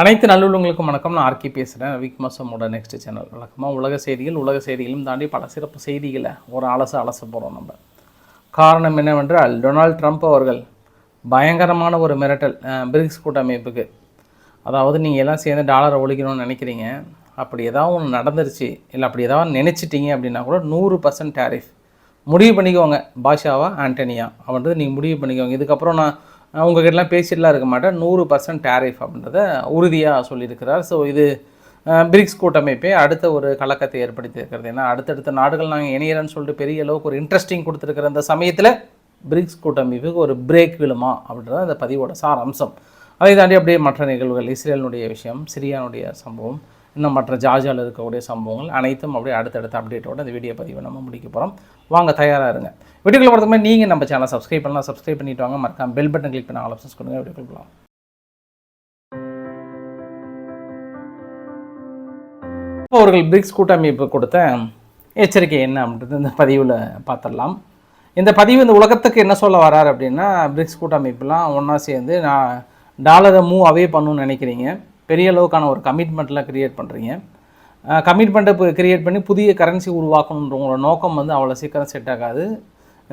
அனைத்து நல்லுள்ளங்களுக்கும் வணக்கம். நான் ஆர்கி பேசுகிறேன் விக் மாசமோட நெக்ஸ்ட் சேனல் வழக்கமாக உலக செய்திகள் உலக செய்திகளும் தாண்டி பல சிறப்பு செய்திகளை ஒரு அலச அலச போகிறோம் நம்ம. காரணம் என்னவென்றால் டொனால்ட் ட்ரம்ப் அவர்கள் பயங்கரமான ஒரு மிரட்டல் பிரிக்ஸ் கூட்டமைப்புக்கு. அதாவது நீங்கள் எல்லாம் சேர்ந்து டாலரை ஒழிக்கணும்னு நினைக்கிறீங்க. அப்படி ஏதாவது ஒன்று நடந்துருச்சு இல்லை அப்படி ஏதாவது நினச்சிட்டீங்க அப்படின்னா கூட நூறு பர்சன்ட் டேரிஃப் முடிவு பண்ணிக்கோங்க. பாஷாவா? ஆண்டனியா? அப்படின்றது நீங்கள் முடிவு பண்ணிக்கோங்க. இதுக்கப்புறம் நான் உங்ககிட்டலாம் பேசிட்டுலாம் இருக்க மாட்டேன். நூறு பர்சன்ட் டேரிஃப் அப்படின்றத உறுதியாக சொல்லியிருக்கிறார். ஸோ இது பிரிக்ஸ் கூட்டமைப்பே அடுத்த ஒரு கலக்கத்தை ஏற்படுத்தி இருக்கிறது. ஏன்னா அடுத்தடுத்த நாடுகள் நாங்கள் இணையறேன்னு சொல்லிட்டு பெரிய அளவுக்கு ஒரு இன்ட்ரெஸ்டிங் கொடுத்துருக்கிற அந்த சமயத்தில் பிரிக்ஸ் கூட்டமைப்புக்கு ஒரு பிரேக் விழுமா அப்படின்றது அந்த பதிவோட சார் அம்சம் அதை தாண்டி அப்படியே மற்ற நிகழ்வுகள் இஸ்ரேலினுடைய விஷயம் சிரியானுடைய சம்பவம் இன்னும் மற்ற ஜார்ஜியாவில் இருக்கக்கூடிய சம்பவங்கள் அனைத்தும் அப்படியே அடுத்தடுத்த அப்டேட்டோட இந்த வீடியோ பதிவை நம்ம முடிக்க போகிறோம் வாங்க தயாராக இருங்க. வீடியோக்குள்ள பொறுத்த மாதிரி நீங்கள் நம்ம சேனலை சப்ஸ்கிரைப் பண்ணலாம். சப்ஸ்கிரைப் பண்ணிட்டு வாங்க. மறக்காம பெல் பட்டன் கிளிக் பண்ண ஆல் ஆப்ஷன்ஸ் கொடுங்க. வீடியோக்குள்ள போகலாம் இப்போ அவர்கள் பிரிக்ஸ் கூட்டமைப்பு கொடுத்த எச்சரிக்கை என்ன அப்படின்றது இந்த பதிவில் பார்த்துடலாம். இந்த பதிவு இந்த உலகத்துக்கு என்ன சொல்ல வராரு அப்படின்னா பிரிக்ஸ் கூட்டமைப்புலாம் ஒன்றா சேர்ந்து நான் டாலரை மூவ் அவே பண்ணணும்னு நினைக்கிறீங்க. பெரிய அளவுக்கான ஒரு கமிட்மெண்ட்லாம் க்ரியேட் பண்ணுறீங்க கமிட்மெண்ட்டை க்ரியேட் பண்ணி புதிய கரன்சி உருவாக்கணுன்ற உங்களோட நோக்கம் வந்து அவ்வளோ சீக்கிரம் செட் ஆகாது.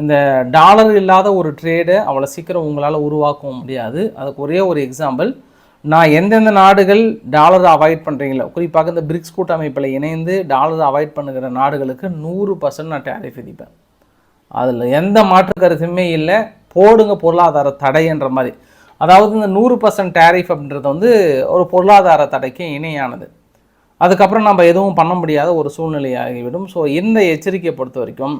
இந்த டாலர் இல்லாத ஒரு ட்ரேடை அவ்வளோ சீக்கிரம் உங்களால் உருவாக்கவும் முடியாது. அதுக்கு ஒரே ஒரு எக்ஸாம்பிள் நான் எந்தெந்த நாடுகள் டாலரை அவாய்ட் பண்ணுறீங்களோ குறிப்பாக இந்த பிரிக்ஸ் கூட்டமைப்பில் இணைந்து டாலரை அவாய்ட் பண்ணுகிற நாடுகளுக்கு நூறு பர்சன்ட் நான் டேரிஃப் விதிப்பேன். அதில் எந்த மாற்று கருத்துமே இல்லை போடுங்க பொருளாதார தடைன்ற மாதிரி. அதாவது இந்த நூறு பர்சன்ட் டேரிஃப் அப்படின்றது வந்து ஒரு பொருளாதார தடைக்கு இணையானது. அதுக்கப்புறம் நம்ம எதுவும் பண்ண முடியாத ஒரு சூழ்நிலையாகிவிடும். ஸோ இந்த எச்சரிக்கையை பொறுத்த வரைக்கும்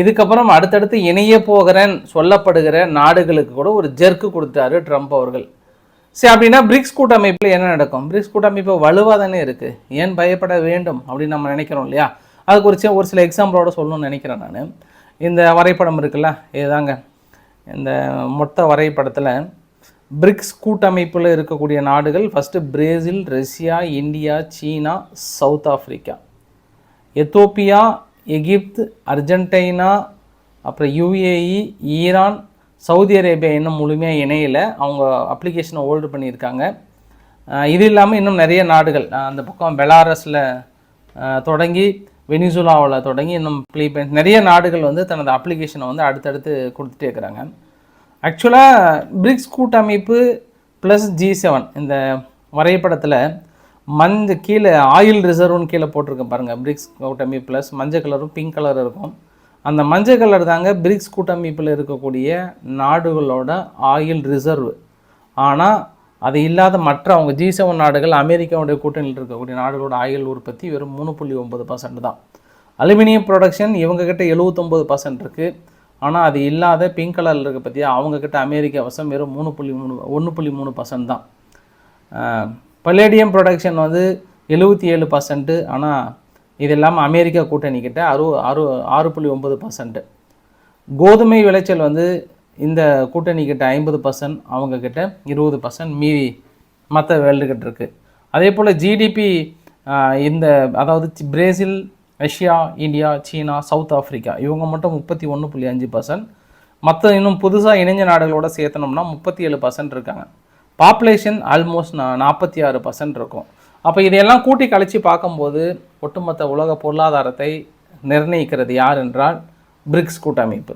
இதுக்கப்புறம் அடுத்தடுத்து இணைய போகிறேன் சொல்லப்படுகிற நாடுகளுக்கு கூட ஒரு ஜெர்க்கு கொடுத்தாரு ட்ரம்ப் அவர்கள். சரி அப்படின்னா பிரிக்ஸ் கூட்டமைப்பில் என்ன நடக்கும்? பிரிக்ஸ் கூட்டமைப்பு வலுவாக தானே இருக்குது ஏன் பயப்பட வேண்டும் அப்படின்னு நம்ம நினைக்கிறோம் இல்லையா? அதுக்கு ஒரு ஒரு சில எக்ஸாம்பிளோட சொல்லணும்னு நினைக்கிறேன் நான். இந்த வரைபடம் இருக்குல்ல இதுதாங்க. இந்த மொத்த வரைபடத்தில் பிரிக்ஸ் கூட்டமைப்பில் இருக்கக்கூடிய நாடுகள் first Brazil Russia India China South Africa Ethiopia Egypt Argentina அப்புறம் யுஏஇ ஈரான் சவுதி அரேபியா இன்னும் முழுமையாக இணையல. அவங்க அப்ளிகேஷனை ஹோல்டு பண்ணியிருக்காங்க. இது இல்லாமல் இன்னும் நிறைய நாடுகள் அந்த பக்கம் பெலாரஸில் தொடங்கி வெனிசுலாவில் தொடங்கி இன்னும் பிலிப்பைன்ஸ் நிறைய நாடுகள் வந்து தனது அப்ளிகேஷனை வந்து அடுத்தடுத்து கொடுத்துட்டே இருக்கிறாங்க. ஆக்சுவலாக பிரிக்ஸ் கூட்டமைப்பு ப்ளஸ் ஜி செவன் இந்த வரைபடத்தில் மஞ்ச கீழே ஆயில் ரிசர்வ்னு கீழே போட்டிருக்கேன் பாருங்கள் பிரிக்ஸ் கூட்டமைப்பு ப்ளஸ் மஞ்சள் கலரும் பிங்க் கலர் இருக்கும். அந்த மஞ்சள் கலர் தாங்க பிரிக்ஸ் கூட்டமைப்பில் இருக்கக்கூடிய நாடுகளோட ஆயில் ரிசர்வ் ஆனால் அது இல்லாத மற்ற அவங்க ஜி செவன் நாடுகள் அமெரிக்காவுடைய கூட்டணியில் இருக்கக்கூடிய நாடுகளோட ஆயில் உற்பத்தி வெறும் மூணு புள்ளி ஒன்பது பர்சன்ட் தான். அலுமினியம் ப்ரொடக்ஷன் இவங்கக்கிட்ட எழுபத்தொம்பது பர்சன்ட் இருக்குது ஆனால் அது இல்லாத பிங்க் கலரில் இருக்க பற்றியா அவங்கக்கிட்ட அமெரிக்கா வசம் வெறும் மூணு புள்ளி மூணு ஒன்று புள்ளி மூணு பர்சன்ட் தான். பல்லேடியம் ப்ரொடக்ஷன் வந்து எழுபத்தி ஏழு பர்சன்ட்டு ஆனால் இது இல்லாமல் அமெரிக்கா கூட்டணிக்கிட்ட அறு அறு ஆறு புள்ளி ஒம்பது பர்சன்ட்டு கோதுமை விளைச்சல் வந்து இந்த கூட்டணிக்கிட்ட ஐம்பது பர்சன்ட் அவங்கக்கிட்ட இருபது பர்சன்ட் மீதி மற்ற வேர்ல்டுக்கிட்ட இருக்குது அதே போல் ஜிடிபி இந்த அதாவது Brazil Russia India China south Africa இவங்க மட்டும் முப்பத்தி ஒன்று புள்ளி அஞ்சு பர்சன்ட் மற்ற இன்னும் புதுசாக இணைஞ்ச நாடுகளோட சேர்த்தனோம்னா முப்பத்தி ஏழு பர்சன்ட் இருக்காங்க. பாப்புலேஷன் ஆல்மோஸ்ட் நாற்பத்தி ஆறு பர்சன்ட் இருக்கும். அப்போ இதையெல்லாம் கூட்டி கழித்து பார்க்கும்போது ஒட்டுமொத்த உலக பொருளாதாரத்தை நிர்ணயிக்கிறது யார் என்றால் பிரிக்ஸ் கூட்டமைப்பு.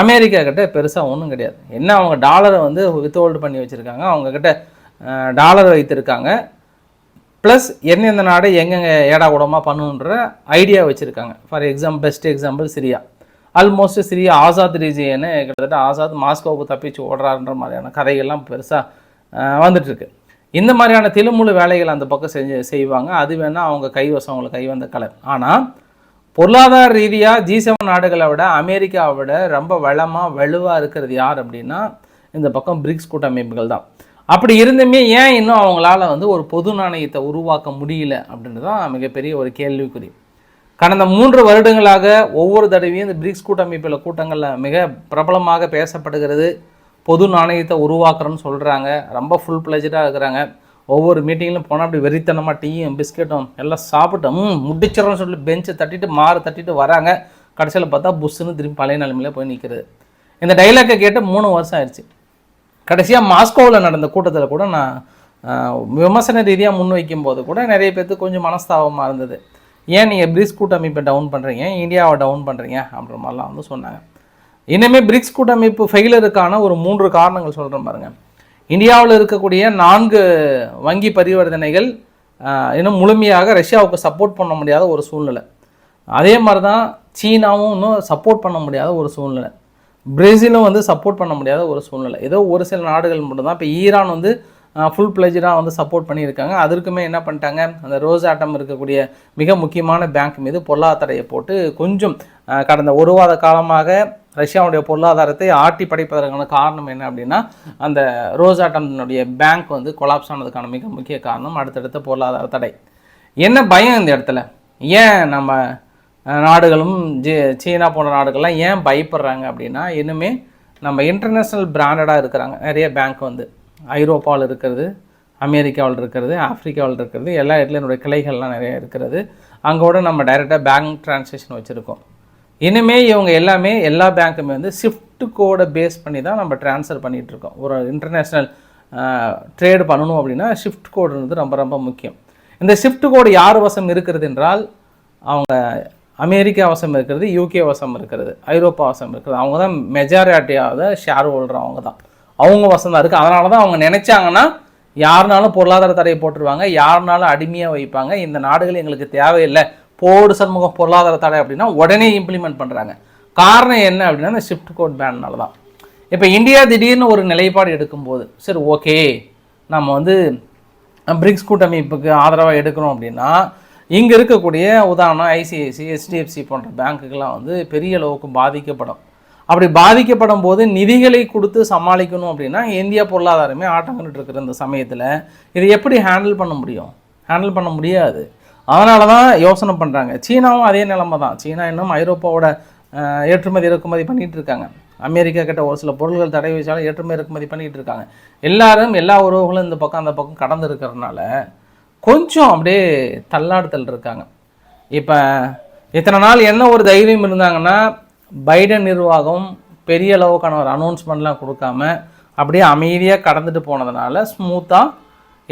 அமெரிக்கா கிட்ட பெருசாக ஒன்றும் கிடையாது. என்ன அவங்க டாலரை வந்து வித்ஹோல்டு பண்ணி வச்சுருக்காங்க அவங்கக்கிட்ட டாலர் வைத்திருக்காங்க ப்ளஸ் எந்தெந்த நாடு எங்கெங்கே ஏடா கூடமாக பண்ணணுன்ற ஐடியா வச்சுருக்காங்க. For example best example Syria. Almost Syria Assad ரீஜியன்னு கிட்டத்தட்ட ஆசாத் மாஸ்கோவுக்கு தப்பிச்சு ஓடுறாருன்ற மாதிரியான கதைகள்லாம் பெருசாக வந்துட்டுருக்கு. இந்த மாதிரியான திலுமுழு வேலைகள் அந்த பக்கம் செஞ்சு செய்வாங்க. அது வேணால் அவங்க கைவசம் அவங்களுக்கு கை வந்த கலை ஆனால் பொருளாதார ரீதியாக ஜி செவன் நாடுகளை விட அமெரிக்காவை விட ரொம்ப வளமாக வலுவாக இருக்கிறது யார் அப்படின்னா இந்த பக்கம் பிரிக்ஸ் கூட்டமைப்புகள் தான். அப்படி இருந்துமே ஏன் இன்னும் அவங்களால வந்து ஒரு பொது நாணயத்தை உருவாக்க முடியல அப்படின்றது தான் மிகப்பெரிய ஒரு கேள்விக்குறி. கடந்த மூன்று வருடங்களாக ஒவ்வொரு தடவையும் இந்த பிரிக்ஸ் கூட்டமைப்பில் கூட்டங்களில் மிக பிரபலமாக பேசப்படுகிறது. பொது நாணயத்தை உருவாக்குறேன்னு சொல்கிறாங்க ரொம்ப ஃபுல் பிளஜடாக இருக்கிறாங்க. ஒவ்வொரு மீட்டிங்லையும் போனால் அப்படி வெறித்தனமாக டீயும் பிஸ்கெட்டும் எல்லாம் சாப்பிட்டோம் முடிச்சிடறோம்னு சொல்லி பெஞ்சை தட்டிட்டு மாறு தட்டிட்டு வராங்க. கடைசியில் பார்த்தா புஷ்ஷுன்னு திரும்பி பழைய நிலைமையில போய் நிற்கிறது இந்த டைலாக்கை கேட்டு மூணு வருஷம் ஆயிடுச்சு. கடைசியாக மாஸ்கோவில் நடந்த கூட்டத்தில் கூட நான் விமர்சன ரீதியாக முன்வைக்கும் போது கூட நிறைய பேர்த்துக்கு கொஞ்சம் மனஸ்தாபமாக இருந்தது. ஏன் நீங்கள் பிரிஸ் கூட்டமைப்பை டவுன் பண்ணுறீங்க இந்தியாவை டவுன் பண்ணுறீங்க அப்படின்ற மாதிரிலாம் வந்து சொன்னாங்க. இனிமேல் பிரிக்ஸ் கூட்டமைப்பு ஃபெயிலருக்கான ஒரு மூன்று காரணங்கள் சொல்கிறேன் பாருங்கள் இந்தியாவில் இருக்கக்கூடிய நான்கு வங்கி பரிவர்த்தனைகள் இன்னும் முழுமையாக ரஷ்யாவுக்கு சப்போர்ட் பண்ண முடியாத ஒரு சூழ்நிலை. அதே மாதிரி தான் சீனாவும் இன்னும் சப்போர்ட் பண்ண முடியாத ஒரு சூழ்நிலை. பிரேசிலும் வந்து சப்போர்ட் பண்ண முடியாத ஒரு சூழ்நிலை. ஏதோ ஒரு சில நாடுகள் மட்டும்தான். இப்போ ஈரான் வந்து ஃபுல் பிளஜராக வந்து சப்போர்ட் பண்ணியிருக்காங்க. அதற்குமே என்ன பண்ணிட்டாங்க? அந்த ரோஸ் ஆட்டம் இருக்கக்கூடிய மிக முக்கியமான பேங்க் மீது பொருளாதாரத்தடையை போட்டு கொஞ்சம் கடந்த ஒரு வார காலமாக ரஷ்யாவுடைய பொருளாதாரத்தை ஆட்டி படைப்பதற்கான காரணம் என்ன அப்படின்னா அந்த ரோஸாட்டம்னுடைய பேங்க் வந்து கொலாப்ஸ் ஆனதுக்கான மிக முக்கிய காரணம் அடுத்தடுத்த பொருளாதார தடை. என்ன பயம் இந்த இடத்துல? ஏன் நம்ம நாடுகளும் ஜி சீனா போன்ற நாடுகள்லாம் ஏன் பயப்படுறாங்க அப்படின்னா இன்னுமே நம்ம இன்டர்நேஷ்னல் பிராண்டடாக இருக்கிறாங்க. நிறைய பேங்க் வந்து. ஐரோப்பாவில் இருக்கிறது அமெரிக்காவில் இருக்கிறது ஆஃப்ரிக்காவில் இருக்கிறது எல்லா இடத்துலையும் என்னுடைய கிளைகள்லாம் நிறைய இருக்கிறது. அங்கோட நம்ம டைரெக்டாக பேங்க் டிரான்சேக்ஷன் வச்சுருக்கோம். இனிமே இவங்க எல்லாமே எல்லா பேங்க்குமே வந்து ஷிஃப்ட் கோடை பேஸ் பண்ணி தான் நம்ம ட்ரான்ஸ்ஃபர் பண்ணிகிட்ருக்கோம் ஒரு இன்டர்நேஷ்னல் ட்ரேடு பண்ணணும் அப்படின்னா ஷிஃப்ட் கோடுன்றது ரொம்ப ரொம்ப முக்கியம். இந்த ஷிஃப்ட் கோடு யார் வசம் இருக்கிறது என்றால் அவங்க அமெரிக்கா வசம் இருக்கிறது யூகே வசம் இருக்கிறது ஐரோப்பா வசம் இருக்கிறது. அவங்க தான் மெஜாரிட்டியாவது ஷேர் ஹோல்டர் அவங்க தான். அவங்க வசம் தான் இருக்குது அதனால தான் அவங்க நினச்சாங்கன்னா யாருனாலும் பொருளாதார தடையை போட்டுருவாங்க யாருனாலும் அடிமையாக வைப்பாங்க. இந்த நாடுகள் எங்களுக்கு தேவையில்லை. போடு சண்முகம் பொருளாதார தடை அப்படின்னா உடனே இம்ப்ளிமெண்ட் பண்ணுறாங்க காரணம் என்ன அப்படின்னா இந்த ஷிஃப்ட் கோட் பேன்னால தான் இப்போ இந்தியா திடீர்னு ஒரு நிலைப்பாடு எடுக்கும்போது சரி ஓகே நம்ம வந்து பிரிக்ஸ் கூட்டமைப்புக்கு ஆதரவாக எடுக்கிறோம் அப்படின்னா இங்கே இருக்கக்கூடிய உதாரணம் ஐசிஐசி ஹெச்டிஎஃப்சி போன்ற பேங்க்குகள்லாம் வந்து பெரிய அளவுக்கு பாதிக்கப்படும். அப்படி பாதிக்கப்படும் போது நிதிகளை கொடுத்து சமாளிக்கணும் அப்படின்னா இந்தியா பொருளாதாரமே ஆட்டங்கட்டு இருக்கிற இந்த சமயத்தில் இதை எப்படி ஹேண்டில் பண்ண முடியும்? ஹேண்டில் பண்ண முடியாது. அதனால தான் யோசனை பண்ணுறாங்க சீனாவும் அதே நிலமை தான் சீனா இன்னும் ஐரோப்பாவோட ஏற்றுமதி இறக்குமதி பண்ணிகிட்டு இருக்காங்க. அமெரிக்கா கிட்ட ஒரு சில பொருள்கள் தடை வச்சாலும் ஏற்றுமதி இறக்குமதி பண்ணிகிட்டு இருக்காங்க. எல்லாரும் எல்லா உறவுகளும் இந்த பக்கம் அந்த பக்கம் கடந்து இருக்கிறதுனால கொஞ்சம் அப்படியே தள்ளாடுதல் இருக்காங்க. இப்போ இத்தனை நாள் என்ன ஒரு தைரியம் இருந்தாங்கன்னா பைடன் நிர்வாகம் பெரிய அளவுக்கான ஒரு அனௌன்ஸ்மெண்ட்லாம் கொடுக்காம அப்படியே அமைதியாக கடந்துட்டு போனதுனால ஸ்மூத்தாக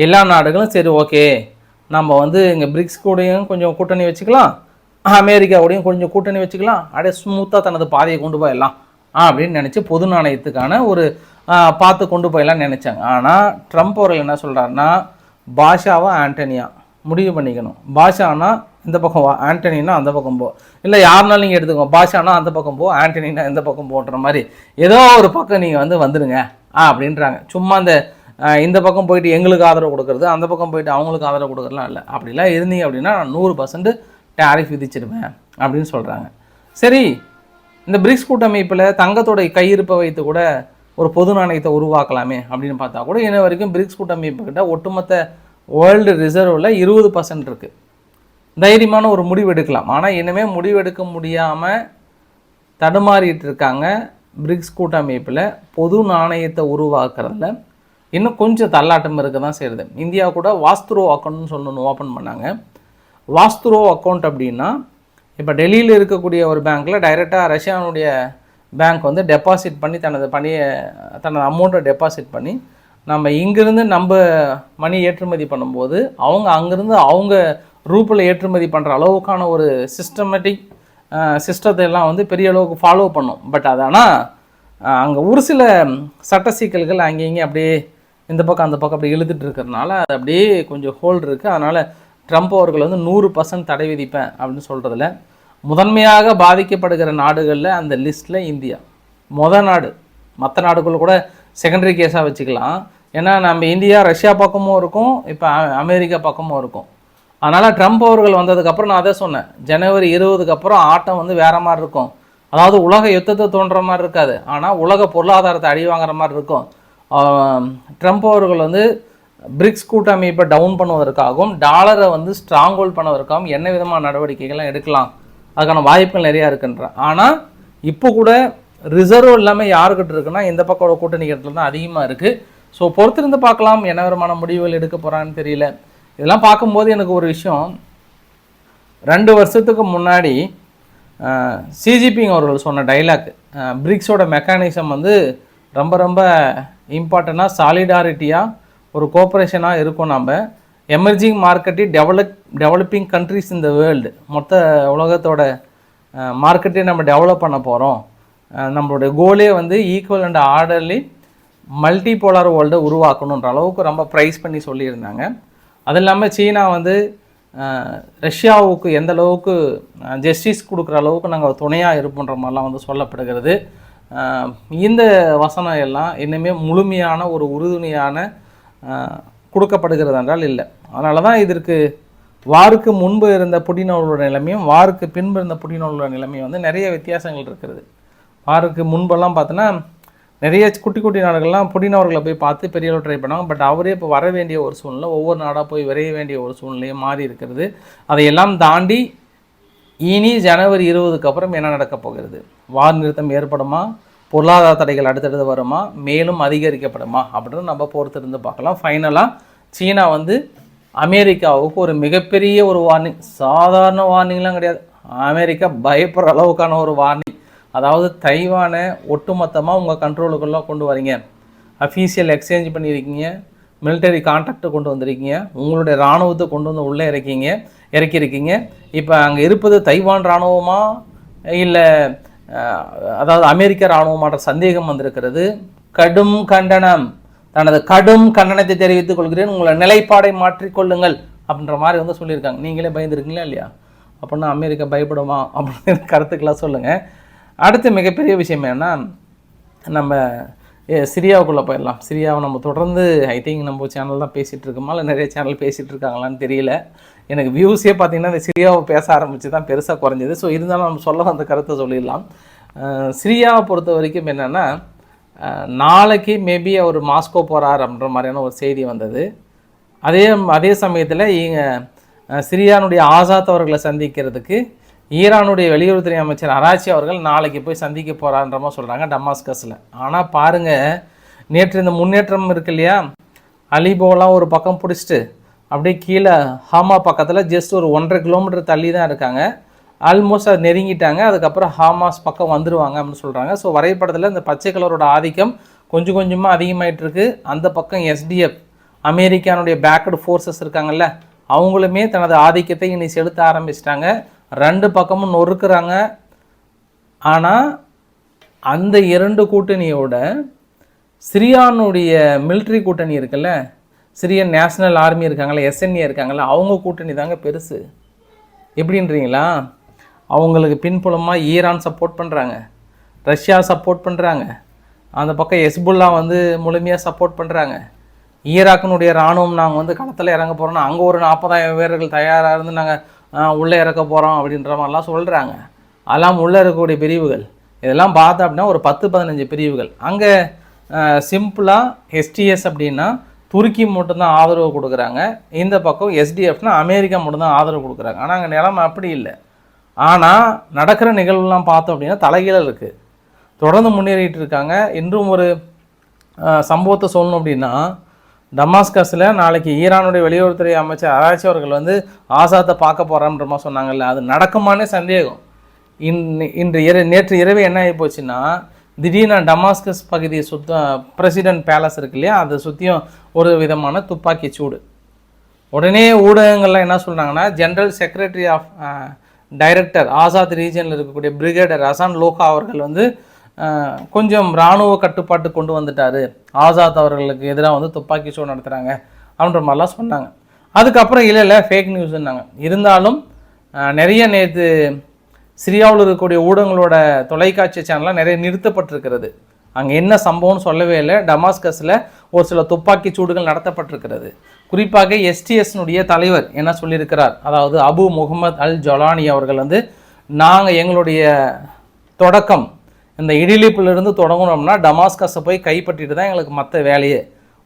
எல்லா நாடுகளும் சரி ஓகே நம்ம வந்து இங்கே பிரிக்ஸ் கூடயும் கொஞ்சம் கூட்டணி வச்சுக்கலாம். அமெரிக்காவோடையும் கொஞ்சம் கூட்டணி வச்சுக்கலாம். அப்படியே ஸ்மூத்தாக தனது பாதையை கொண்டு போயிடலாம். அப்படின்னு நினச்சி பொது நாணயத்துக்கான ஒரு பார்த்து கொண்டு போயிடலாம் நினச்சாங்க. ஆனால் ட்ரம்ப் அவர்கள் என்ன சொல்கிறாருன்னா பாஷாவா ஆண்டனியா? முடிவு பண்ணிக்கணும். பாஷானா இந்த பக்கம் வா ஆண்டனினா அந்த பக்கம் போ. இல்லை யாருனாலும் நீங்கள் எடுத்துக்கோங்க பாஷானா அந்த பக்கம் போ ஆண்டனினா இந்த பக்கம் போன்ற மாதிரி ஏதோ ஒரு பக்கம் நீங்கள் வந்து வந்துடுங்க ஆ அப்படின்றாங்க. சும்மா அந்த இந்த பக்கம் போயிட்டு எங்களுக்கு ஆதரவு கொடுக்கறது அந்த பக்கம் போயிட்டு அவங்களுக்கு ஆதரவு கொடுக்குறலாம் இல்லை. அப்படிலாம் இருந்தீங்க அப்படின்னா நான் நூறு பர்சன்ட் டேரிஃப் விதிச்சிருவேன் அப்படின்னு சொல்கிறாங்க சரி இந்த பிரிக்ஸ் கூட்டமைப்பில் தங்கத்தோட கையிருப்பை வைத்து கூட ஒரு பொது நாணயத்தை உருவாக்கலாமே அப்படின்னு பார்த்தா கூட இன்ன வரைக்கும் பிரிக்ஸ் கூட்டமைப்பு கிட்ட ஒட்டுமொத்த வேர்ல்டு ரிசர்வில் இருபது பர்சன்ட் இருக்குது தைரியமான ஒரு முடிவு எடுக்கலாம். ஆனால் இனிமேல் முடிவு எடுக்க முடியாமல் தடுமாறிட்டு இருக்காங்க பிரிக்ஸ் கூட்டமைப்பில் பொது நாணயத்தை உருவாக்குறதுல இன்னும் கொஞ்சம் தள்ளாட்டம் இருக்க தான் செய்கிறது இந்தியா கூட வாஸ்துரோ அக்கௌண்ட்னு சொல்லணும் ஓப்பன் பண்ணாங்க. வாஸ்துரோ அக்கௌண்ட் அப்படின்னா இப்போ டெல்லியில் இருக்கக்கூடிய ஒரு பேங்க்கில் டைரெக்டாக ரஷ்யானுடைய பேங்க் வந்து டெபாசிட் பண்ணி தனது பணியை தனது அமௌண்ட்டை டெபாசிட் பண்ணி நம்ம இங்கிருந்து நம்ம மணி ஏற்றுமதி பண்ணும்போது அவங்க அங்கேருந்து அவங்க ரூப்பில் ஏற்றுமதி பண்ணுற அளவுக்கான ஒரு சிஸ்டமேட்டிக் சிஸ்டத்தை எல்லாம் வந்து பெரிய அளவுக்கு ஃபாலோ பண்ணும். பட் அது ஆனால் அங்கே ஒரு சில சட்ட சிக்கல்கள் அங்கே இங்கே அப்படியே இந்த பக்கம் அந்த பக்கம் அப்படி இழுத்துட்டு இருக்கிறதுனால அது அப்படியே கொஞ்சம் ஹோல்டு இருக்குது அதனால் ட்ரம்ப் அவர்கள் வந்து நூறு பர்சன்ட் தடை விதிப்பேன் அப்படின்னு சொல்கிறதுல முதன்மையாக பாதிக்கப்படுகிற நாடுகளில் அந்த லிஸ்ட்டில் இந்தியா. மொத நாடு. மற்ற நாடுகள் கூட செகண்டரி கேஸாக வச்சுக்கலாம். ஏன்னா நம்ம இந்தியா ரஷ்யா பக்கமும் இருக்கும். இப்போ அமெரிக்கா பக்கமும் இருக்கும். அதனால் ட்ரம்ப் அவர்கள் வந்ததுக்கப்புறம் நான் அதை சொன்னேன். ஜனவரி இருபதுக்கு அப்புறம் ஆட்டம் வந்து வேறு மாதிரி இருக்கும். அதாவது உலக யுத்தத்தை தோன்ற மாதிரி இருக்காது. ஆனால் உலக பொருளாதாரத்தை அடி வாங்குற மாதிரி இருக்கும். ட்ரம்ப் அவர்கள் வந்து பிரிக்ஸ் கூட்டமைப்பை டவுன் பண்ணுவதற்காகவும் டாலரை வந்து ஸ்ட்ராங் ஹோல்ட் பண்ணுவதற்காகவும் என்ன விதமான நடவடிக்கைகள்லாம் எடுக்கலாம். அதுக்கான வாய்ப்புகள் நிறையா இருக்குன்ற. ஆனால் இப்போ கூட ரிசர்வ் இல்லாமல் யாருக்கிட்ட இருக்குன்னா இந்த பக்கம் கூட்டணி இடத்துல தான் அதிகமாக இருக்குது ஸோ பொறுத்திருந்து பார்க்கலாம் என்ன விதமான முடிவுகள் எடுக்க போகிறான்னு தெரியல. இதெல்லாம் பார்க்கும்போது எனக்கு ஒரு விஷயம். ரெண்டு வருஷத்துக்கு முன்னாடி சிஜிபிங் அவர்கள் சொன்ன டைலாக் பிரிக்ஸோட மெக்கானிசம் வந்து ரொம்ப ரொம்ப இம்பார்ட்டண்ட்டாக சாலிடாரிட்டியாக ஒரு கோஆப்ரேஷனாக இருக்கும் நம்ம எமர்ஜிங் மார்க்கெட்டி டெவலப் டெவலப்பிங் கண்ட்ரிஸ் இந்த வேர்ல்டு. மொத்த உலகத்தோட மார்க்கெட்டை நம்ம டெவலப் பண்ண போகிறோம் நம்மளுடைய கோலே வந்து equal and orderly multi polar வேர்ல்டை உருவாக்கணுன்ற அளவுக்கு ரொம்ப ப்ரைஸ் பண்ணி சொல்லியிருந்தாங்க. அது இல்லாமல் சீனா வந்து ரஷ்யாவுக்கு எந்த அளவுக்கு ஜஸ்டிஸ் கொடுக்குற அளவுக்கு நாங்கள் துணையாக இருப்போன்ற மாதிரிலாம் வந்து சொல்லப்படுகிறது. இந்த வசனம் எல்லாம் இன்னுமே முழுமையான ஒரு உறுதுணையான கொடுக்கப்படுகிறது என்றால் இல்லை. அதனால தான் இதற்கு வாருக்கு முன்பு இருந்த புடினவர்களோட நிலைமையும் வாருக்கு பின்பு இருந்த புடினவர்களோட நிலைமையும் வந்து நிறைய வித்தியாசங்கள் இருக்கிறது வாருக்கு முன்பெல்லாம் பார்த்தோன்னா நிறைய குட்டி குட்டி நாடுகள்லாம் புடினவர்களை போய் பார்த்து பெரிய அளவு ட்ரை பண்ணாங்க பட் அவரே இப்போ வர வேண்டிய ஒரு சூழ்நிலை ஒவ்வொரு நாடாக போய் விரைய வேண்டிய ஒரு சூழ்நிலையும் மாறி இருக்கிறது. அதையெல்லாம் தாண்டி இனி ஜனவரி இருபதுக்கு அப்புறம் என்ன நடக்கப் போகிறது? வார் நிறுத்தம் ஏற்படுமா? பொருளாதார தடைகள் அடுத்தடுத்து வருமா? மேலும் அதிகரிக்கப்படுமா? அப்படின்னு நம்ம பொறுத்திருந்து பார்க்கலாம். ஃபைனலாக சீனா வந்து அமெரிக்காவுக்கு ஒரு மிகப்பெரிய ஒரு வார்னிங் சாதாரண வார்னிங்லாம் கிடையாது. அமெரிக்கா பயப்படுற அளவுக்கான ஒரு வார்னிங் அதாவது தைவானை ஒட்டுமொத்தமாக உங்கள் கண்ட்ரோலுக்குள்ளே கொண்டு வரீங்க. அஃபீஷியல் எக்ஸ்சேஞ்ச் பண்ணியிருக்கீங்க. மிலிட்டரி கான்ட்ராக்டை கொண்டு வந்திருக்கீங்க. உங்களுடைய இராணுவத்தை கொண்டு வந்து உள்ளே இறக்கிங்க. இறக்கியிருக்கீங்க. இப்போ அங்கே இருப்பது தைவான் இராணுவமா இல்லை அதாவது அமெரிக்க இராணுவமான்ற சந்தேகம் வந்திருக்கிறது. கடும் கண்டனம். தனது கடும் கண்டனத்தை தெரிவித்துக் கொள்கிறேன். உங்களை நிலைப்பாடை மாற்றிக்கொள்ளுங்கள் அப்படின்ற மாதிரி வந்து சொல்லியிருக்காங்க. நீங்களே பயந்துருக்கீங்களா இல்லையா? அப்படின்னா அமெரிக்கா பயப்படுமா? அப்படின்னு கருத்துக்கெல்லாம் சொல்லுங்கள் அடுத்து மிகப்பெரிய விஷயம் என்னன்னா நம்ம சிரியாவுக்குள்ளே போயிடலாம். சிரியாவை நம்ம தொடர்ந்து ஐ திங்க் நம்ம சேனல் தான் பேசிகிட்டு இருக்கோமா? இல்லை நிறைய சேனல் பேசிகிட்டு இருக்காங்களான்னு தெரியல. எனக்கு வியூஸே பார்த்தீங்கன்னா இந்த சிரியாவை பேச ஆரம்பித்து தான் பெருசாக குறைஞ்சது. ஸோ இருந்தாலும் நம்ம சொல்ல வந்த கருத்தை சொல்லிடலாம். சிரியாவை பொறுத்த வரைக்கும் என்னென்னா நாளைக்கு மேபி அவர் மாஸ்கோ போகிறார் அப்படின்ற மாதிரியான ஒரு செய்தி வந்தது. அதே அதே சமயத்தில் இங்கே சிரியானுடைய ஆசாத் அவர்களை சந்திக்கிறதுக்கு ஈரானுடைய வெளியுறவுத்துறை அமைச்சர் அராச்சி அவர்கள் நாளைக்கு போய் சந்திக்க போகிறான்றமா சொல்கிறாங்க டமாஸ்கஸில். ஆனால் பாருங்கள் நேற்று இந்த முன்னேற்றம் இருக்கு இல்லையா? அலிபோலாம் ஒரு பக்கம் பிடிச்சிட்டு அப்படியே கீழே ஹாமா பக்கத்தில் ஜஸ்ட் ஒரு ஒன்றரை கிலோமீட்டர் தள்ளி தான் இருக்காங்க. ஆல்மோஸ்ட் அது நெருங்கிட்டாங்க அதுக்கப்புறம் ஹாமாஸ் பக்கம் வந்துருவாங்க அப்படின்னு சொல்கிறாங்க ஸோ வரைபடத்தில் இந்த பச்சை கலரோட ஆதிக்கம் கொஞ்சம் கொஞ்சமாக அதிகமாயிட்டிருக்கு அந்த பக்கம் எஸ்டிஎஃப் அமெரிக்கானுடைய பேக்கடு ஃபோர்ஸஸ் இருக்காங்கல்ல அவங்களுமே தனது ஆதிக்கத்தை இனி செலுத்த ஆரம்பிச்சிட்டாங்க. ரெண்டு பக்கமும் நொறுக்குறாங்க. ஆனால் அந்த இரண்டு கூட்டணியோட சிரியானுடைய மிலிட்ரி கூட்டணி இருக்குல்ல சிரியன் நேஷனல் ஆர்மி இருக்காங்கல்ல எஸ்என்ஏ இருக்காங்கல்ல அவங்க கூட்டணி தாங்க பெருசு. எப்படின்றீங்களா? அவங்களுக்கு பின்புலமாக ஈரான் சப்போர்ட் பண்ணுறாங்க ரஷ்யா சப்போர்ட் பண்ணுறாங்க அந்த பக்கம் எஸ்புல்லா வந்து முழுமையாக சப்போர்ட் பண்ணுறாங்க ஈராக்கினுடைய இராணுவம் நாங்கள் வந்து களத்தில் இறங்க போகிறோன்னா அங்கே ஒரு நாற்பதாயிரம் வீரர்கள் தயாராக இருந்து நாங்கள் உள்ளே இறக்க போகிறோம் அப்படின்ற மாதிரிலாம் சொல்கிறாங்க அதெல்லாம் உள்ளே இருக்கக்கூடிய பிரிவுகள். இதெல்லாம் பார்த்தோம் அப்படின்னா ஒரு பத்து பதினஞ்சு பிரிவுகள். அங்கே சிம்பிளாக எஸ்டிஎஸ் அப்படின்னா துருக்கி மட்டும்தான் ஆதரவு கொடுக்குறாங்க. இந்த பக்கம் எஸ்டிஎஃப்னா அமெரிக்கா மட்டும்தான் ஆதரவு கொடுக்குறாங்க. ஆனால் அங்கே நிலமை அப்படி இல்லை. ஆனால் நடக்கிற நிகழ்வுலாம் பார்த்தோம் அப்படின்னா தலைகீழ இருக்குது தொடர்ந்து முன்னேறிட்டு இருக்காங்க. இன்றும் ஒரு சம்பவத்தை சொல்லணும் அப்படின்னா டமாஸ்கஸில் நாளைக்கு ஈரானுடைய வெளியுறவுத்துறை அமைச்சர் அராச்சி அவர்கள் வந்து ஆசாத்தை பார்க்க போகிறோம்ன்றமா மாதிரி சொன்னாங்கல்ல. அது நடக்குமானே சந்தேகம். இன் இன்று இரு நேற்று இரவு என்ன ஆகி போச்சுன்னா திடீர்னு டமாஸ்கஸ் பகுதியை சுத்த பிரசிடென்ட் பேலஸ் இருக்கு இல்லையா? அதை சுற்றியும் ஒரு விதமான துப்பாக்கி சூடு. உடனே ஊடகங்கள்லாம் என்ன சொல்கிறாங்கன்னா general secretary of director Assad ரீஜனில் இருக்கக்கூடிய பிரிகேடர் அசான் லோகா அவர்கள் வந்து கொஞ்சம் இராணுவ கட்டுப்பாட்டு கொண்டு வந்துட்டாரு. ஆசாத் அவர்களுக்கு எதிராக வந்து துப்பாக்கி சூடு நடத்துகிறாங்க அப்படின்ற மாதிரிலாம் சொன்னாங்க. அதுக்கப்புறம் இல்லை இல்லை ஃபேக் நியூஸ்ன்னாங்க இருந்தாலும் நிறைய நேற்று சிரியாவில் இருக்கக்கூடிய ஊடகங்களோட தொலைக்காட்சி சேனல்லாம் நிறைய நிறுத்தப்பட்டிருக்கிறது. அங்கே என்ன சம்பவம்னு சொல்லவே இல்லை. டமாஸ்கஸில் ஒரு சில துப்பாக்கி சூடுகள் நடத்தப்பட்டிருக்கிறது. குறிப்பாக எஸ்டிஎஸ்னுடைய தலைவர் என்ன சொல்லியிருக்கிறார்? அதாவது அபு முகமது அல் ஜொலானி அவர்கள் வந்து நாங்கள் எங்களுடைய தொடக்கம் இந்த இடிலிப்பிலிருந்து தொடங்கணும்னா டமாஸ்கஸை போய் கைப்பற்றிட்டு தான் எங்களுக்கு மற்ற வேலையே.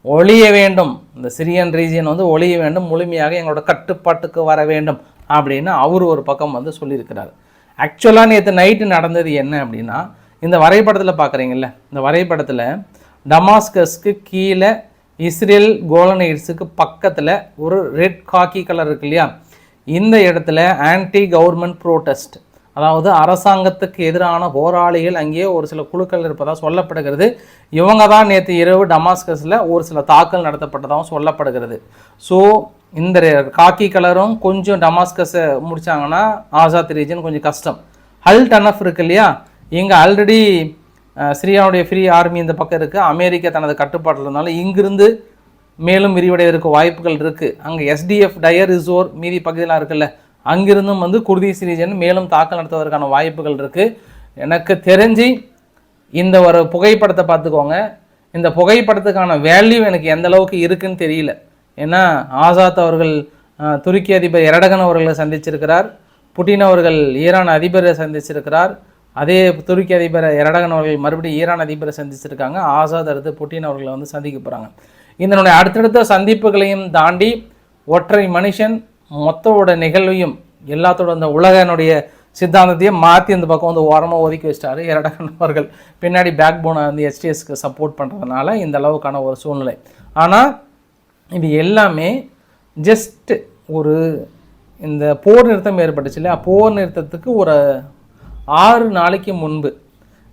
ஒழிய வேண்டும். இந்த சிரியன் ரீஜியன் வந்து ஒழிய வேண்டும். முழுமையாக எங்களோட கட்டுப்பாட்டுக்கு வர வேண்டும் அப்படின்னு அவர் ஒரு பக்கம் வந்து சொல்லியிருக்கிறார். ஆக்சுவலாக நேற்று நைட்டு நடந்தது என்ன அப்படின்னா இந்த வரைபடத்தில் பார்க்குறீங்கல்ல இந்த வரைபடத்தில் டமாஸ்கஸ்க்கு கீழே இஸ்ரேல் கோலனைட்ஸுக்கு பக்கத்தில் ஒரு ரெட் காக்கி கலர் இருக்கு இல்லையா? இந்த இடத்துல ஆன்டி கவர்மெண்ட் ப்ரோட்டஸ்ட் அதாவது அரசாங்கத்துக்கு எதிரான போராளிகள் அங்கேயே ஒரு சில குழுக்கள் இருப்பதாக சொல்லப்படுகிறது. இவங்க தான் நேற்று இரவு டமாஸ்கஸில் ஒரு சில தாக்கல் நடத்தப்பட்டதாகவும் சொல்லப்படுகிறது. ஸோ இந்த காக்கி கலரும் கொஞ்சம் டமாஸ்கஸை முடித்தாங்கன்னா ஆசாத் ரீஜன் கொஞ்சம் கஷ்டம். ஹல் டனஃப் இருக்கு இல்லையா? இங்கே ஆல்ரெடி சிரியாவுடைய ஃப்ரீ ஆர்மி இந்த பக்கம் இருக்குது அமெரிக்கா தனது கட்டுப்பாட்டில் இருந்தாலும் இங்கிருந்து மேலும் விரிவடைவதற்கு வாய்ப்புகள் இருக்குது அங்கே எஸ்டிஎஃப் டயர் ரிசோர் மீதி பகுதியெலாம் இருக்குல்ல அங்கிருந்தும் வந்து குருதி ரீஜன் மேலும் தாக்கல் நடத்துவதற்கான வாய்ப்புகள் இருக்குது எனக்கு தெரிஞ்சு இந்த ஒரு புகைப்படத்தை பார்த்துக்கோங்க. இந்த புகைப்படத்துக்கான வேல்யூ எனக்கு எந்த அளவுக்கு இருக்குன்னு தெரியல. ஏன்னா ஆசாத் அவர்கள் துருக்கி அதிபர் எரடகன் அவர்களை சந்திச்சிருக்கிறார். புட்டின் அவர்கள் ஈரான் அதிபரை சந்திச்சிருக்கிறார். அதே துருக்கி அதிபர் எரடகன் அவர்கள் மறுபடியும் ஈரான் அதிபரை சந்திச்சிருக்காங்க. ஆசாத் அடுத்து புட்டின் அவர்களை வந்து சந்திக்க போகிறாங்க இதனுடைய அடுத்தடுத்த சந்திப்புகளையும் தாண்டி ஒற்றை மனுஷன் மொத்தோட நிகழ்வையும் எல்லாத்தோட அந்த உலகனுடைய சித்தாந்தத்தையும் மாற்றி அந்த பக்கம் வந்து ஓரமாக ஒதுக்கி வச்சிட்டாரு. இரடகன் அவர்கள் பின்னாடி பேக் போனை வந்து எஸ்டிஎஸ்க்கு சப்போர்ட் பண்ணுறதுனால இந்த அளவுக்கான ஒரு சூழ்நிலை. ஆனால் இது எல்லாமே ஜஸ்ட் ஒரு இந்த போர் நிறுத்தம் ஏற்பட்டுச்சு இல்லையா? போர் நிறுத்தத்துக்கு ஒரு ஆறு நாளைக்கு முன்பு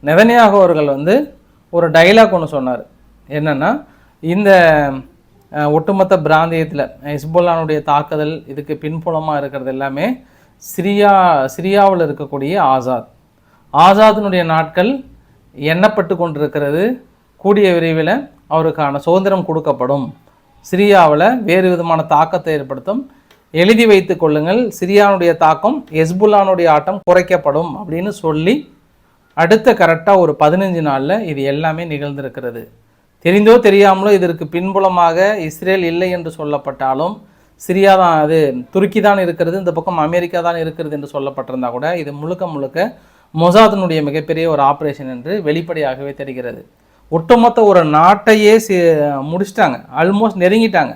நெதனியாக அவர்கள் வந்து ஒரு டைலாக் ஒன்று சொன்னார். என்னென்னா இந்த ஒட்டுமொத்த பிராந்தியத்தில் ஹிஸ்புல்லானுடைய தாக்குதல் இதுக்கு பின்புலமாக இருக்கிறது எல்லாமே சிரியா சிரியாவில் இருக்கக்கூடிய ஆசாத். ஆசாத்தினுடைய நாட்கள் எண்ணப்பட்டு கொண்டிருக்கிறது. கூடிய விரைவில் அவருக்கான சுதந்திரம் கொடுக்கப்படும். சிரியாவில் வேறு விதமான தாக்கத்தை ஏற்படுத்தும். எழுதி வைத்து கொள்ளுங்கள் சிரியானுடைய தாக்கம் ஹெஸ்புல்லானுடைய ஆட்டம் குறைக்கப்படும் அப்படின்னு சொல்லி அடுத்த கரெக்டாக ஒரு பதினஞ்சு நாளில் இது எல்லாமே நிகழ்ந்திருக்கிறது. தெரிந்தோ தெரியாமலோ இதற்கு பின்புலமாக இஸ்ரேல் இல்லை என்று சொல்லப்பட்டாலும் சிரியா தான் அது துருக்கி தான் இருக்கிறது இந்த பக்கம் அமெரிக்கா தான் இருக்கிறது என்று சொல்லப்பட்டிருந்தா கூட இது முழுக்க முழுக்க மொசாதினுடைய மிகப்பெரிய ஒரு ஆப்ரேஷன் என்று வெளிப்படையாகவே தெரிகிறது. ஒட்டுமொத்த ஒரு நாட்டையே சி முடிச்சிட்டாங்க. ஆல்மோஸ்ட் நெருங்கிட்டாங்க.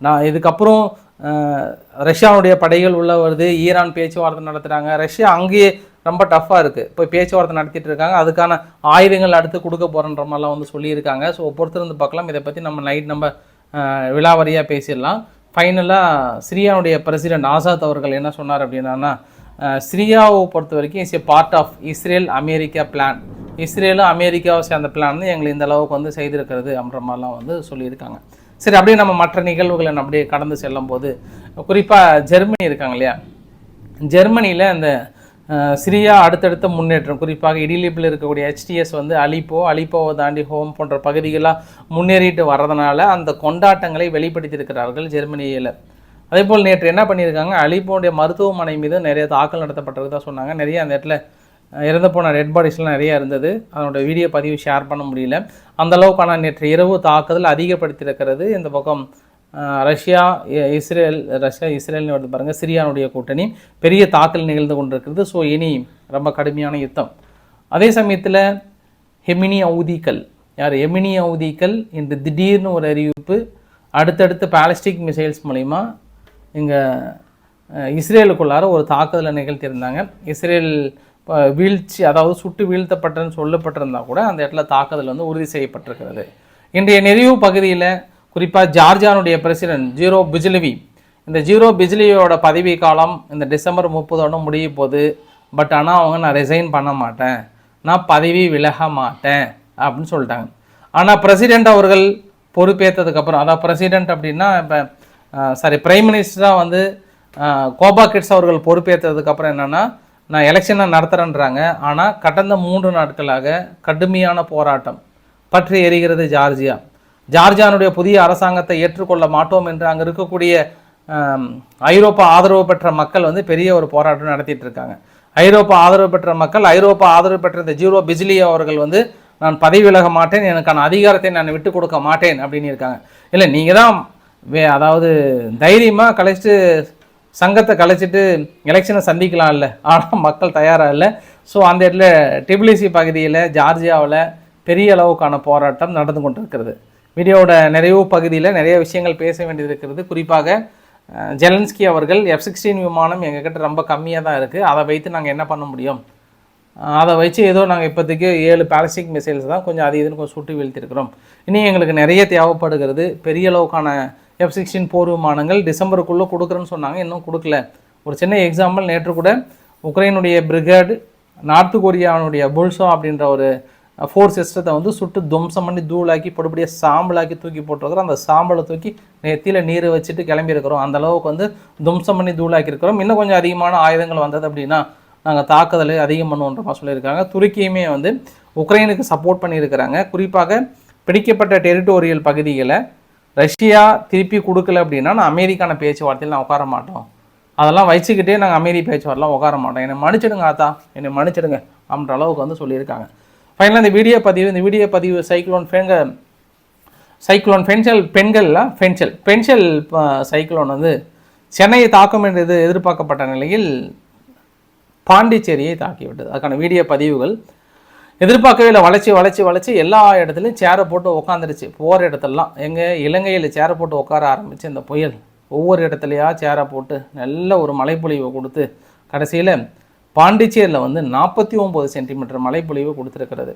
நான் இதுக்கப்புறம் ரஷ்யாவுடைய படைகள் உள்ள வருது ஈரான் பேச்சுவார்த்தை நடத்துகிறாங்க ரஷ்யா அங்கேயே ரொம்ப டஃப்பாக இருக்குது இப்போ பேச்சுவார்த்தை நடத்திட்டு இருக்காங்க அதுக்கான ஆயுதங்கள் அடுத்து கொடுக்க போகிறன்ற மாதிரிலாம் வந்து சொல்லியிருக்காங்க. ஸோ பொறுத்திருந்து பார்க்கலாம். இதை பற்றி நம்ம நைட் நம்ம விழாவரியாக பேசிடலாம். ஃபைனலாக சிரியாவுடைய பிரசிடென்ட் ஆசாத் அவர்கள் என்ன சொன்னார் அப்படின்னா சிரியாவை பொறுத்த வரைக்கும் is a part of Israel America plan இஸ்ரேலும் அமெரிக்காவை சேர்ந்த பிளான் வந்து எங்களை இந்த அளவுக்கு வந்து செய்திருக்கிறது அப்படின்ற மாதிரிலாம் வந்து சொல்லியிருக்காங்க. சரி அப்படியே நம்ம மற்ற நிகழ்வுகளை நம்ம அப்படியே கடந்து செல்லும் போது குறிப்பாக ஜெர்மனி இருக்காங்க இல்லையா? ஜெர்மனியில் இந்த சிரியா அடுத்தடுத்த முன்னேற்றம். குறிப்பாக இடிலிப்பில் இருக்கக்கூடிய ஹெச்டிஎஸ் வந்து அலிப்போ அலிப்போவை தாண்டி ஹோம் போன்ற பகுதிகளாக முன்னேறிட்டு வர்றதுனால அந்த கொண்டாட்டங்களை வெளிப்படுத்தியிருக்கிறார்கள் ஜெர்மனியில். அதே போல் நேற்று என்ன பண்ணியிருக்காங்க? அலிப்போடைய மருத்துவமனை மீது நிறைய தாக்கல் நடத்தப்பட்டிருக்கதா சொன்னாங்க. நிறைய அந்த இடத்துல இறந்து போன ரெட் பாடிஸ்லாம் நிறையா இருந்தது. அதனோட வீடியோ பதிவு ஷேர் பண்ண முடியல. அந்த அளவுக்கான நேற்று இரவு தாக்குதல் அதிகப்படுத்தியிருக்கிறது. இந்த பக்கம் ரஷ்யா இ- இஸ்ரேல் ரஷ்யா இஸ்ரேல்னு வருது பாருங்கள் சிரியானுடைய கூட்டணி. பெரிய தாக்கல் நிகழ்ந்து கொண்டிருக்கிறது. ஸோ இனி ரொம்ப கடுமையான யுத்தம். அதே சமயத்தில் ஹெமினி அவுதிக்கல் யார்? எமினி அவுதிக்கல் இன்று திடீர்னு ஒரு அறிவிப்பு. அடுத்தடுத்து பாலிஸ்டிக் மிசைல்ஸ் மூலிமா இங்கே இஸ்ரேலுக்குள்ளார ஒரு தாக்குதலை நிகழ்த்தியிருந்தாங்க. இஸ்ரேல் வீழ்ச்சி அதாவது சுட்டு வீழ்த்தப்பட்டன்னு சொல்லப்பட்டிருந்தால் கூட அந்த இடத்துல தாக்குதல் வந்து உறுதி செய்யப்பட்டிருக்கிறது. இன்றைய நிறைவு பகுதியில் குறிப்பாக ஜார்ஜியானுடைய பிரசிடென்ட் ஜீரோ பிஜ்லிவி. இந்த ஜீரோ பிஜ்லிவியோட பதவி காலம் இந்த டிசம்பர் முப்பதோடு முடிய போகுது. பட் ஆனால் அவங்க நான் ரிசைன் பண்ண மாட்டேன். நான் பதவி விலக மாட்டேன் அப்படின்னு சொல்லிட்டாங்க. ஆனால் பிரசிடெண்ட் அவர்கள் பொறுப்பேற்றதுக்கப்புறம் அதாவது பிரசிடெண்ட் அப்படின்னா இப்போ சாரி பிரைம் மினிஸ்டராக வந்து கோபா கிட்ஸ் அவர்கள் பொறுப்பேற்றதுக்கப்புறம் என்னென்னா நான் எலெக்ஷனை நடத்துகிறேன்றாங்க ஆனால் கடந்த மூன்று நாட்களாக கடுமையான போராட்டம் பற்றி எரிகிறது ஜார்ஜியா. ஜார்ஜியானுடைய புதிய அரசாங்கத்தை ஏற்றுக்கொள்ள மாட்டோம் என்று அங்கே இருக்கக்கூடிய ஐரோப்பா ஆதரவு பெற்ற மக்கள் வந்து பெரிய ஒரு போராட்டம் நடத்திட்டு இருக்காங்க. ஐரோப்பா ஆதரவு பெற்ற மக்கள் ஐரோப்பா ஆதரவு பெற்ற இந்த ஜீரோ பிஜ்லி அவர்கள் வந்து நான் பதவி விலக மாட்டேன் எனக்கான அதிகாரத்தை நான் விட்டு கொடுக்க மாட்டேன் அப்படின்னு இருக்காங்க. இல்லை நீங்கள் தான் வே அதாவது தைரியமாக கலைச்சிட்டு சங்கத்தை கலைச்சிட்டு எலெக்ஷனை சந்திக்கலாம் இல்லை. ஆனால் மக்கள் தயாராக இல்லை. ஸோ அந்த இடத்துல டிபிலிசி பகுதியில் ஜார்ஜியாவில் பெரிய அளவுக்கான போராட்டம் நடந்து கொண்டிருக்கிறது. வீடியோவோட நிறைவு பகுதியில் நிறைய விஷயங்கள் பேச வேண்டியது இருக்கிறது குறிப்பாக ஜெலன்ஸ்கி அவர்கள் எஃப் சிக்ஸ்டீன் விமானம் எங்ககிட்ட ரொம்ப கம்மியாக தான் இருக்குது அதை வைத்து நாங்கள் என்ன பண்ண முடியும்? அதை வச்சு ஏதோ நாங்கள் இப்போதைக்கு ஏழு பேலஸ்டிக் மிசைல்ஸ் தான் கொஞ்சம் அது இதுன்னு கொஞ்சம் சுட்டு வீழ்த்திருக்கிறோம். இனி எங்களுக்கு நிறைய தேவைப்படுகிறது. பெரிய அளவுக்கான எஃப் சிக்ஸ்டீன் போர் விமானங்கள் டிசம்பருக்குள்ளே கொடுக்குறேன்னு சொன்னாங்க. இன்னும் கொடுக்கல. ஒரு சின்ன எக்ஸாம்பிள் நேற்று கூட உக்ரைனுடைய பிரிகேடு நார்த்து கொரியாவுடைய புல்சோ அப்படின்ற ஒரு ஃபோர் சிஸ்டத்தை வந்து சுட்டு துவம்சம் பண்ணி தூளாக்கி படுபடியாக சாம்பலாக்கி தூக்கி போட்டிருக்கிறோம் அந்த சாம்பலை தூக்கி நெத்தியில் நீர் வச்சுட்டு கிளம்பியிருக்கிறோம் அந்த அளவுக்கு வந்து துவம்சம் பண்ணி தூளாக்கி இருக்கிறோம் இன்னும் கொஞ்சம் அதிகமான ஆயுதங்கள் வந்தது அப்படின்னா நாங்கள் தாக்குதலை அதிகம் பண்ணுவோன்ற மாதிரி சொல்லியிருக்காங்க துருக்கியுமே வந்து உக்ரைனுக்கு சப்போர்ட் பண்ணியிருக்கிறாங்க குறிப்பாக பிடிக்கப்பட்ட டெரிட்டோரியல் பகுதிகளை ரஷ்யா திருப்பி கொடுக்கல அப்படின்னா நான் அமெரிக்கான பேச்சுவார்த்தையில் நான் உட்கார மாட்டோம் அதெல்லாம் வச்சுக்கிட்டே நாங்கள் அமைதி பேச்சுவார்லாம் உட்கார மாட்டோம் என்னை மன்னிச்சிடுங்க ஆத்தா என்னை மன்னிச்சிடுங்க அப்படின்ற அளவுக்கு வந்து சொல்லியிருக்காங்க ஃபைனலாக இந்த வீடியோ பதிவு இந்த வீடியோ பதிவு சைக்ளோன் ஃபேங்க சைக்ளோன் பென்சல் பெண்கள்ல பென்சல் பென்சல் சைக்ளோன் வந்து சென்னையை தாக்கும் என்று எதிர்பார்க்கப்பட்ட நிலையில் பாண்டிச்சேரியை தாக்கிவிட்டது. அதுக்கான வீடியோ பதிவுகள் எதிர்பார்க்கவே இல்லை. வளைச்சி வளைச்சி வளைச்சி எல்லா இடத்துலையும் சேரை போட்டு உட்காந்துருச்சு போகிற இடத்துலலாம். எங்கள் இலங்கையில் சேரை போட்டு உட்கார ஆரம்பித்து இந்த புயல். ஒவ்வொரு இடத்துலையா சேரை போட்டு நல்ல ஒரு மழைப்பொழிவை கொடுத்து கடைசியில் பாண்டிச்சேரியில் வந்து நாற்பத்தி ஒம்பது சென்டிமீட்டர் மழைப்பொழிவு கொடுத்துருக்கிறது.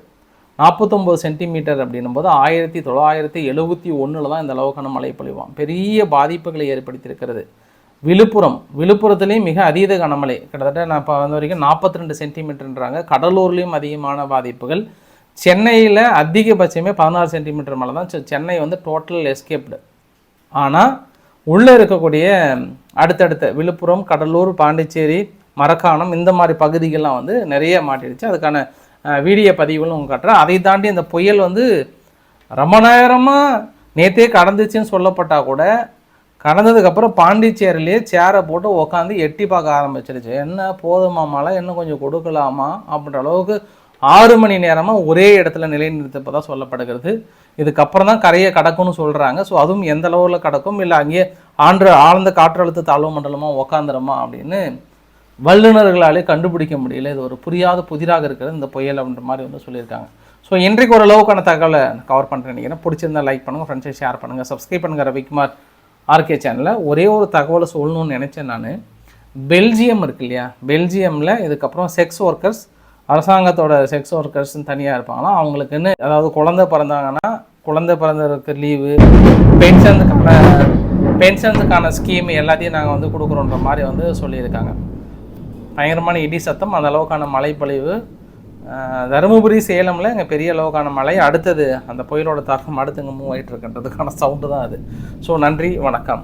நாற்பத்தொம்பது சென்டிமீட்டர் அப்படின்னும் போது ஆயிரத்தி தொள்ளாயிரத்தி எழுபத்தி ஒன்றில் தான் இந்த அளவுக்கான மழைப்பொழிவாம் பெரிய பாதிப்புகளை ஏற்படுத்தியிருக்கிறது. விழுப்புரம் விழுப்புரத்துலேயும் மிக அதீத கனமழை. கிட்டத்தட்ட நான் இப்போ வந்த வரைக்கும் நாற்பத்தி ரெண்டு சென்டிமீட்டர்ன்றாங்க. கடலூர்லேயும் அதிகமான பாதிப்புகள். சென்னையில் அதிகபட்சமே பதினாறு சென்டிமீட்டர் மழை தான். செ- சென்னை வந்து டோட்டல் எஸ்கேப்டு ஆனால் உள்ளே இருக்கக்கூடிய அடுத்தடுத்த விழுப்புரம் கடலூர் பாண்டிச்சேரி மரக்காணம் இந்த மாதிரி பகுதிகள்லாம் வந்து நிறைய மாட்டிடுச்சு. அதுக்கான வீடியோ பதிவுகளும் உங்களுக்கு காட்டுறேன் அதை தாண்டி இந்த புயல் வந்து ரொம்ப நேரமாக நேற்றே கடந்துச்சுன்னு சொல்லப்பட்டால் கூட கடந்ததுக்கப்புறம் பாண்டிச்சேரியிலே சேரை போட்டு உக்காந்து எட்டி பார்க்க ஆரம்பிச்சிருச்சு. என்ன போதுமா மழை? இன்னும் கொஞ்சம் கொடுக்கலாமா? அப்படின்ற அளவுக்கு ஆறு மணி நேரமாக ஒரே இடத்துல நிலைநிறுத்தப்பதாக சொல்லப்படுகிறது. இதுக்கப்புறம் தான் கரையை கடக்கும்னு சொல்கிறாங்க ஸோ அதுவும் எந்த அளவில் கடக்கும்? இல்லை அங்கேயே ஆண்டு ஆழ்ந்த காற்றழுத்த தாழ்வு மண்டலமாக உக்காந்துருமா அப்படின்னு வல்லுநர்களாலே கண்டுபிடிக்க முடியல. இது ஒரு புரியாத புதிராக இருக்கிறது. இந்த புயல் அப்படின்ற மாதிரி வந்து சொல்லியிருக்காங்க. ஸோ இன்றைக்கு ஒரு அளவுக்கான தகவலை கவர் பண்ணுறேன் நினைக்கிறேன். பிடிச்சிருந்தா லைக் பண்ணுங்கள் ஃப்ரெண்ட்ஸை ஷேர் பண்ணுங்கள் சப்ஸ்கிரைப் பண்ணுங்கள் ரவிக்குமார் ஆர்கே சேனலில் ஒரே ஒரு தகவலை சொல்லணும்னு நினச்சேன் நான். பெல்ஜியம் இருக்கு இல்லையா? பெல்ஜியமில் இதுக்கப்புறம் செக்ஸ் ஒர்க்கர்ஸ் அரசாங்கத்தோட செக்ஸ் ஒர்க்கர்ஸ்னு தனியாக இருப்பாங்கன்னா அவங்களுக்குன்னு அதாவது குழந்தை பிறந்தாங்கன்னா குழந்தை பிறந்ததுக்கு லீவு பென்ஷனுக்கான பென்ஷனுக்கான ஸ்கீம் எல்லாத்தையும் நாங்கள் வந்து கொடுக்குறோன்ற மாதிரி வந்து சொல்லியிருக்காங்க. பயங்கரமான இடி சத்தம் அந்த அளவுக்கான மழைப்பொழிவு. தருமபுரி சேலமில் இங்கே பெரிய அளவுக்கான மழை. அடுத்தது அந்த புயலோட தாக்கம் அடுத்து இங்கே மூவ் ஆகிட்டு இருக்கின்றதுக்கான சவுண்டு தான் அது. ஸோ நன்றி வணக்கம்.